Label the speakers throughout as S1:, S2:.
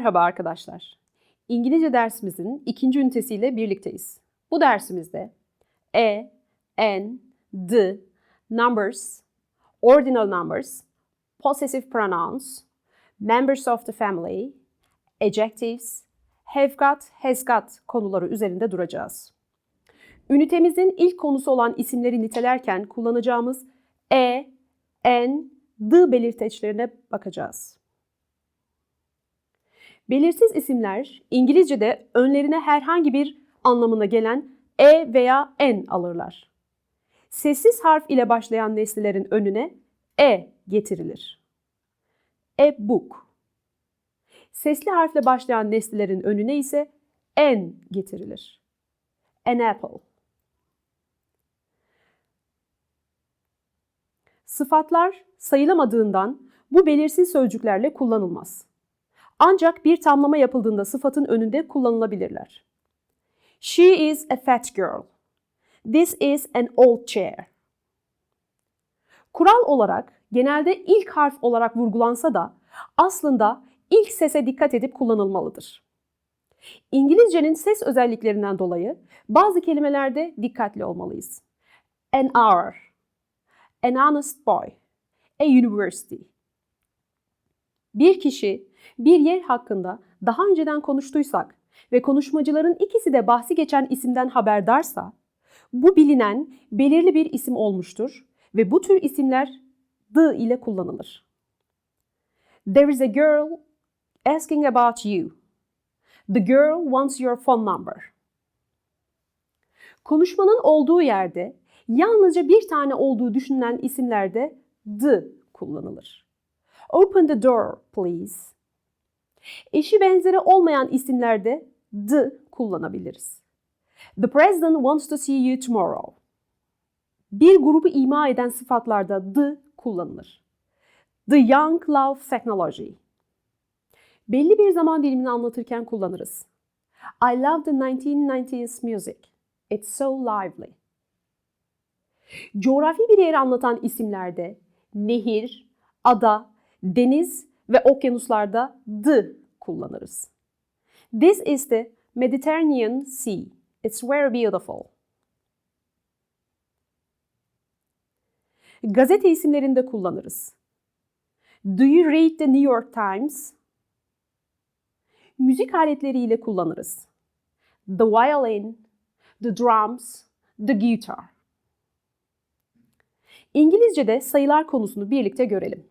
S1: Merhaba arkadaşlar. İngilizce dersimizin ikinci ünitesiyle birlikteyiz. Bu dersimizde e, n, d, numbers, ordinal numbers, possessive pronouns, members of the family, adjectives, have got, has got konuları üzerinde duracağız. Ünitemizin ilk konusu olan isimleri nitelerken kullanacağımız e, n, d belirteçlerine bakacağız. Belirsiz isimler İngilizce'de önlerine herhangi bir anlamına gelen e veya n alırlar. Sessiz harf ile başlayan nesnelerin önüne e getirilir. A book. Sesli harfle başlayan nesnelerin önüne ise n getirilir. An apple. Sıfatlar sayılamadığından bu belirsiz sözcüklerle kullanılmaz. Ancak bir tamlama yapıldığında sıfatın önünde kullanılabilirler. She is a fat girl. This is an old chair. Kural olarak genelde ilk harf olarak vurgulansa da aslında ilk sese dikkat edip kullanılmalıdır. İngilizcenin ses özelliklerinden dolayı bazı kelimelerde dikkatli olmalıyız. An hour, an honest boy, a university. Bir kişi bir yer hakkında daha önceden konuştuysak ve konuşmacıların ikisi de bahsi geçen isimden haberdarsa, bu bilinen belirli bir isim olmuştur ve bu tür isimler the ile kullanılır. There is a girl asking about you. The girl wants your phone number. Konuşmanın olduğu yerde yalnızca bir tane olduğu düşünülen isimlerde the kullanılır. Open the door, please. Eşi benzeri olmayan isimlerde the kullanabiliriz. The president wants to see you tomorrow. Bir grubu ima eden sıfatlarda the kullanılır. The young love technology. Belli bir zaman dilimini anlatırken kullanırız. I love the 1990s music. It's so lively. Coğrafi bir yeri anlatan isimlerde nehir, ada, deniz ve okyanuslarda the kullanırız. This is the Mediterranean Sea. It's very beautiful. Gazete isimlerinde kullanırız. Do you read the New York Times? Müzik aletleriyle kullanırız. The violin, the drums, the guitar. İngilizce'de sayılar konusunu birlikte görelim.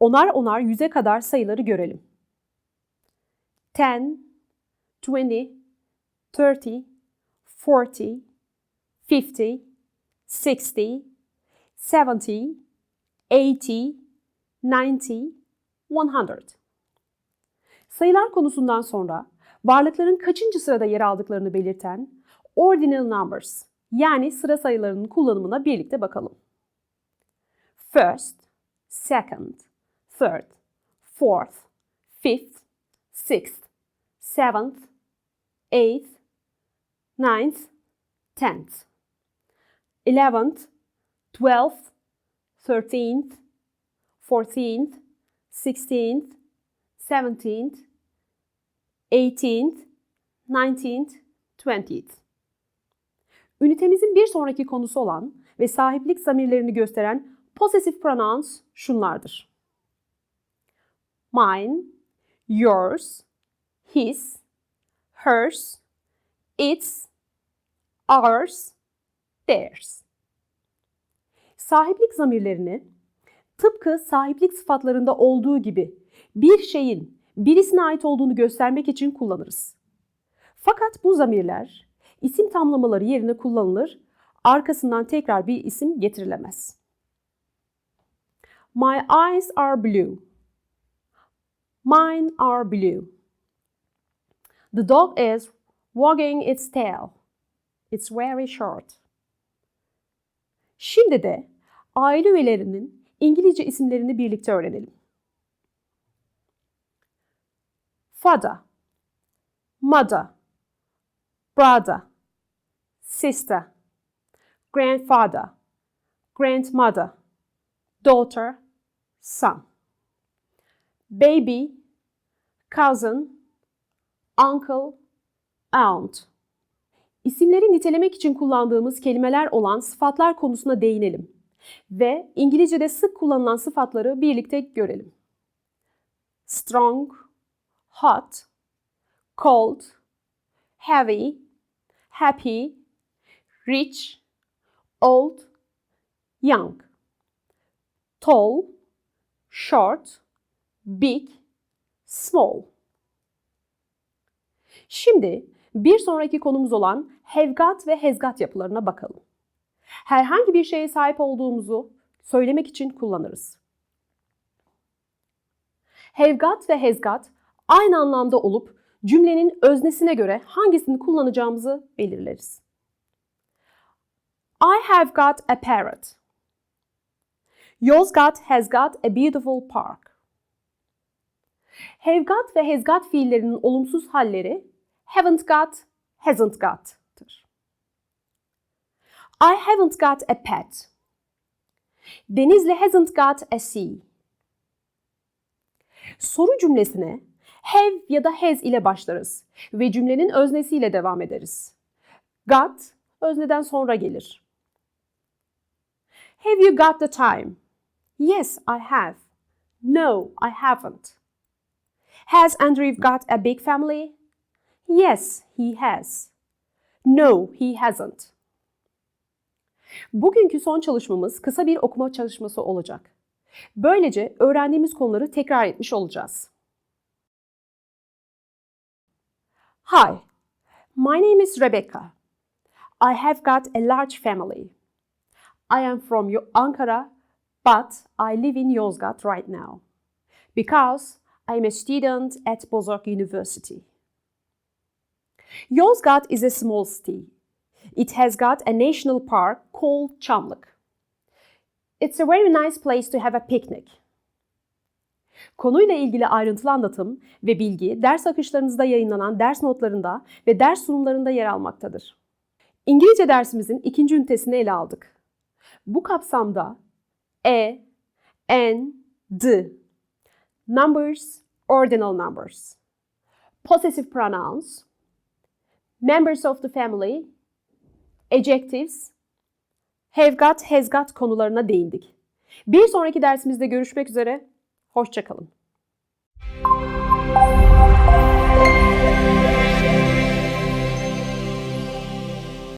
S1: onar onar yüze kadar sayıları görelim. 10, 20, 30, 40, 50, 60, 70, 80, 90, 100. Sayılar konusundan sonra varlıkların kaçıncı sırada yer aldıklarını belirten ordinal numbers yani sıra sayılarının kullanımına birlikte bakalım. First, second, third, fourth, fifth, sixth, seventh, eighth, ninth, tenth, eleventh, twelfth, thirteenth, fourteenth, sixteenth, seventeenth, eighteenth, nineteenth, twentieth. Ünitemizin bir sonraki konusu olan ve sahiplik zamirlerini gösteren possessive pronouns şunlardır. Mine, yours, his, hers, its, ours, theirs. Sahiplik zamirlerini tıpkı sahiplik sıfatlarında olduğu gibi bir şeyin birisine ait olduğunu göstermek için kullanırız. Fakat bu zamirler isim tamlamaları yerine kullanılır, arkasından tekrar bir isim getirilemez. My eyes are blue. Mine are blue. The dog is wagging its tail. It's very short. Şimdi de aile üyelerinin İngilizce isimlerini birlikte öğrenelim. Father, mother, brother, sister, grandfather, grandmother, daughter, son. Baby, cousin, uncle, aunt. İsimleri nitelemek için kullandığımız kelimeler olan sıfatlar konusuna değinelim ve İngilizce'de sık kullanılan sıfatları birlikte görelim. Strong, hot, cold, heavy, happy, rich, old, young, tall, short, big, small. Şimdi bir sonraki konumuz olan have got ve has got yapılarına bakalım. Herhangi bir şeye sahip olduğumuzu söylemek için kullanırız. Have got ve has got aynı anlamda olup cümlenin öznesine göre hangisini kullanacağımızı belirleriz. I have got a parrot. Yozgat has got a beautiful park. Have got ve has got fiillerinin olumsuz halleri haven't got, hasn't got'tır. I haven't got a pet. Denizli hasn't got a sea. Soru cümlesine have ya da has ile başlarız ve cümlenin öznesiyle devam ederiz. Got özneden sonra gelir. Have you got the time? Yes, I have. No, I haven't. Has Andrew got a big family? Yes, he has. No, he hasn't. Bugünkü son çalışmamız kısa bir okuma çalışması olacak. Böylece öğrendiğimiz konuları tekrar etmiş olacağız. Hi, my name is Rebecca. I have got a large family. I am from Ankara, but I live in Yozgat right now because I am a student at Bozok University. Yozgat is a small city. It has got a national park called Çamlık. It's a very nice place to have a picnic. Konuyla ilgili ayrıntılı anlatım ve bilgi ders akışlarınızda yayınlanan ders notlarında ve ders sunumlarında yer almaktadır. İngilizce dersimizin ikinci ünitesini ele aldık. Bu kapsamda E, N, D, numbers, ordinal numbers, possessive pronouns, members of the family, adjectives, have got, has got konularına değindik. Bir sonraki dersimizde görüşmek üzere. Hoşçakalın.